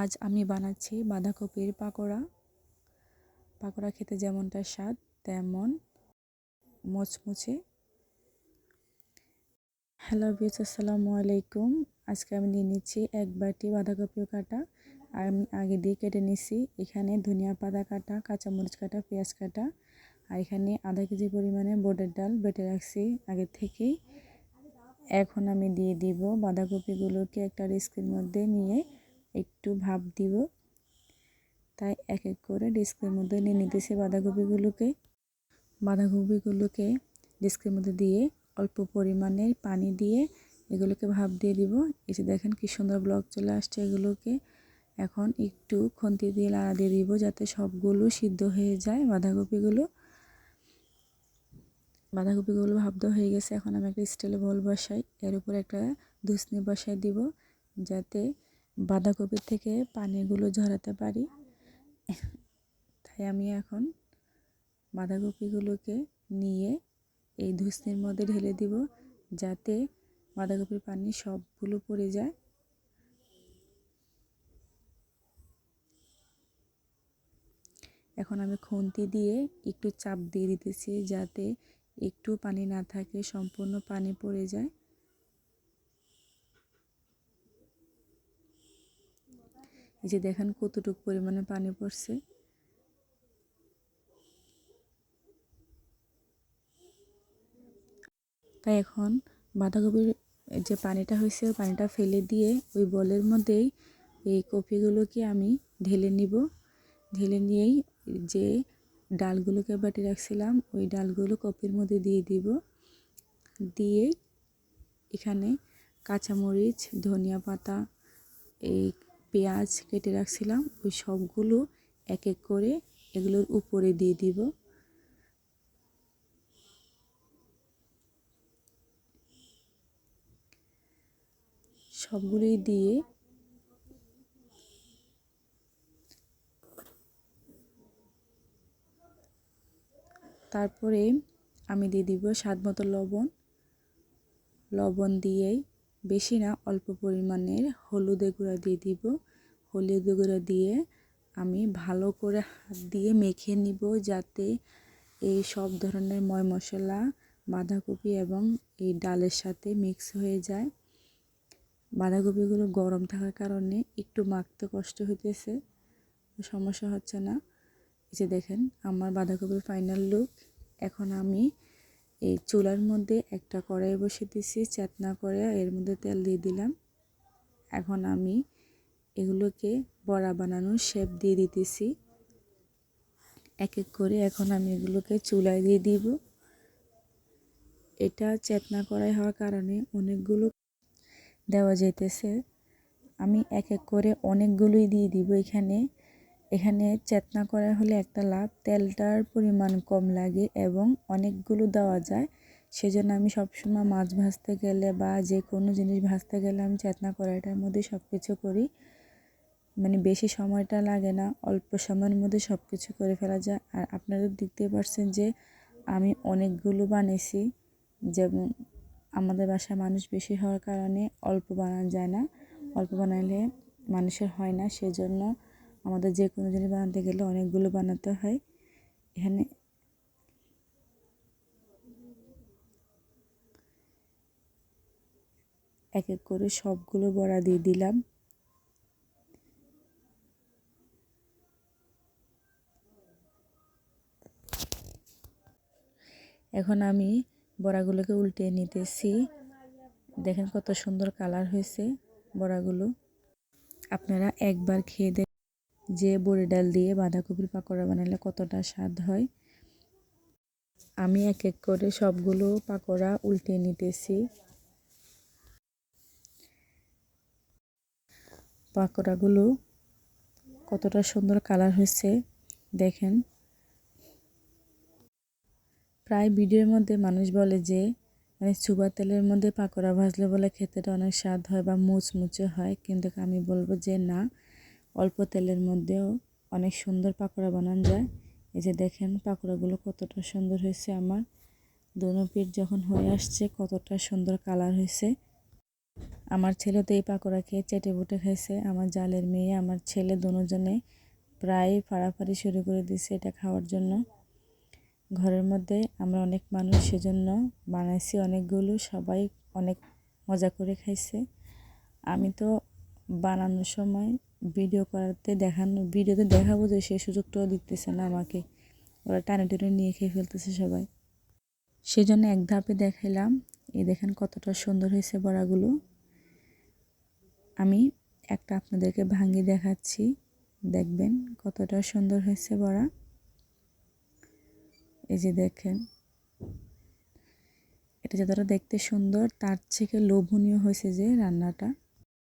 আজ আমি বানাচ্ছি বাঁধাকপির পাকোড়া। পাকোড়া খেতে যেমনটা স্বাদ, তেমন মচমচে। হ্যালো বিউস আসসালামু আলাইকুম। আজকে আমি নিয়ে নিচ্ছি এক বাটি বাঁধাকপি কাটা। আমি আগে দিয়ে কেটে নিচ্ছি। এখানে ধনিয়া পাতা কাটা, কাঁচামরিচ কাটা, পেঁয়াজ কাটা। আর এখানে আধা কেজি পরিমাণে বোটের ডাল বেটে রাখছি আগে থেকেই। এখন আমি দিয়ে দিব বাঁধাকপিগুলোকে একটা রিস্কের মধ্যে নিয়ে একটু ভাপ দিব। তাই এক এক করে ডিস্কের মধ্যে নিয়ে নিতেছি বাঁধাকপিগুলোকে। বাঁধাকপিগুলোকে ডিস্কের মধ্যে দিয়ে অল্প পরিমাণে পানি দিয়ে এগুলোকে ভাপ দিয়ে দিব। এসে দেখেন কী সুন্দর ব্লক চলে আসছে এগুলোকে। এখন একটু খন্তি দিয়ে লাড়া দিয়ে দিব যাতে সবগুলো সিদ্ধ হয়ে যায় বাঁধাকপিগুলো। বাঁধাকপিগুলো ভাবতে হয়ে গেছে। এখন আমি একটা স্টিলের বল বসাই। এর উপর একটা ধুসনি বসাই দিব যাতে বাঁধাকপির থেকে পানিগুলো ঝরাতে পারি। তাই আমি এখন বাঁধাকপিগুলোকে নিয়ে এই ধুসনির মধ্যে ঢেলে দিব যাতে বাঁধাকপির পানি সবগুলো পড়ে যায়। এখন আমি খুন্তি দিয়ে একটু চাপ দিয়ে দিতেছি যাতে একটু পানি না থাকে, সম্পূর্ণ পানি পড়ে যায়। এই যে দেখেন কতটুকু পরিমাণে পানি পড়ছে। তাই এখন বাঁধাকপির যে পানিটা হয়েছে, পানিটা ফেলে দিয়ে ওই বলের মধ্যেই এই কপিগুলোকে আমি ঢেলে নিব। ঢেলে নিয়েই যে ডালগুলোকে বাটি রাখছিলাম, ওই ডালগুলো কপির মধ্যে দিয়ে দিব। দিয়ে এখানে কাঁচামরিচ, ধনিয়া পাতা, এই পেঁয়াজ কেটে রাখছিলাম, ওই সবগুলো এক এক করে এগুলোর উপরে দিয়ে দিব। সবগুলোই দিয়ে তারপরে আমি দিয়ে দিব স্বাদ মতো লবণ। লবণ দিয়েই বেশি না, অল্প পরিমাণের হলুদের গুঁড়া দিয়ে দিব। হলুদের গুঁড়া দিয়ে আমি ভালো করে হাত দিয়ে মেখে নিব যাতে এই সব ধরনের ময় মশলা, বাঁধাকপি এবং এই ডালের সাথে মিক্স হয়ে যায়। বাঁধাকপিগুলো গরম থাকার কারণে একটু মাখতে কষ্ট হইতেছে, সমস্যা হচ্ছে না। এই যে দেখেন, আমার বাঁধাকপির ফাইনাল লুক এখন আমি এই চুলার মধ্যে একটা কড়াই বসে দিছি চেতনা করে এর মধ্যে তেল দিয়ে দিলাম। এখন আমি এগুলোকে বড়া বানানোর শেপ দিয়ে দিতেছি। এক এক করে এখন আমি এগুলোকে চুলায় দিয়ে দিব। এটা চেতনা করাই হওয়ার কারণে অনেকগুলো দেওয়া যেতেছে আমি এক এক করে অনেকগুলোই দিয়ে দিব এখানে। এখানে চেতনা করা হলে একটা লাভ, তেলটার পরিমাণ কম লাগে এবং অনেকগুলো দেওয়া যায়। সেজন্য আমি সবসময় মাছ ভাজতে গেলে বা যে কোনো জিনিস ভাজতে গেলে আমি চেতনা কড়াইটার মধ্যে সব কিছু করি। মানে বেশি সময়টা লাগে না, অল্প সময়ের মধ্যে সব কিছু করে ফেলা যায়। আর আপনারা দেখতে পারছেন যে আমি অনেকগুলো বানিয়েছি যেমন আমাদের বাসায় মানুষ বেশি হওয়ার কারণে অল্প বানানো যায় না। অল্প বানালে মানুষের হয় না। সেজন্য আমাদের যে কোনো জিনিস বানাতে গেলে অনেকগুলো বানাতে হয়। এখানে এক এক করে সবগুলো বড়া দিয়ে দিলাম। এখন আমি বড়াগুলোকে উল্টে নিতেছি। দেখেন কত সুন্দর কালার হয়েছে বড়াগুলো। আপনারা একবার খেয়ে যে বড়ি ডাল দিয়ে বাঁধাকপির পাকোড়া বানালে কতটা স্বাদ হয়? আমি এক এক করে সবগুলো পাকোড়া উল্টে নিতেছি। পাকোড়াগুলো কতটা সুন্দর কালার হয়েছে দেখেন। প্রায় ভিডিওর মধ্যে মানুষ বলে যে মানে চুবা তেলের মধ্যে পাকোড়া ভাজলে বলে খেতেটা অনেক স্বাদ হয় বা মুচমুচে হয়, কিন্তু আমি বলব যে না। অল্প তেলের মধ্যেও অনেক সুন্দর পাকোড়া বানানো যায়। এই যে দেখেন পাকোড়াগুলো কতটা সুন্দর হয়েছে আমার। দোনো পিঠ যখন হয়ে আসছে কতটা সুন্দর কালার হয়েছে। আমার ছেলে তো এই পাকোড়া খেয়ে চেটে বুটে খাইছে। আমার জালের মেয়ে, আমার ছেলে দুজনে প্রায় ফাড়াফাড়ি শুরু করে দিছে এটা খাওয়ার জন্য। ঘরের মধ্যে আমরা অনেক মানুষ সেজন্য বানাইছি অনেকগুলো, সবাই অনেক মজা করে খাইছে। আমি তো বানানোর সময় ভিডিও করাতে দেখানো, ভিডিওতে দেখাবো যে সে সুযোগটাও দিতেছে না আমাকে। ওরা টানে টেনে নিয়ে খেয়ে ফেলতেছে সবাই। সেজন্য এক ধাপে দেখাইলাম, এই দেখেন কতটা সুন্দর হয়েছে বড়াগুলো। আমি একটা আপনাদেরকে ভাঙি দেখাচ্ছি, দেখবেন কতটা সুন্দর হয়েছে বড়া। এই যে দেখেন, এটা যতটা দেখতে সুন্দর, তার থেকে লোভনীয় হয়েছে যে রান্নাটা।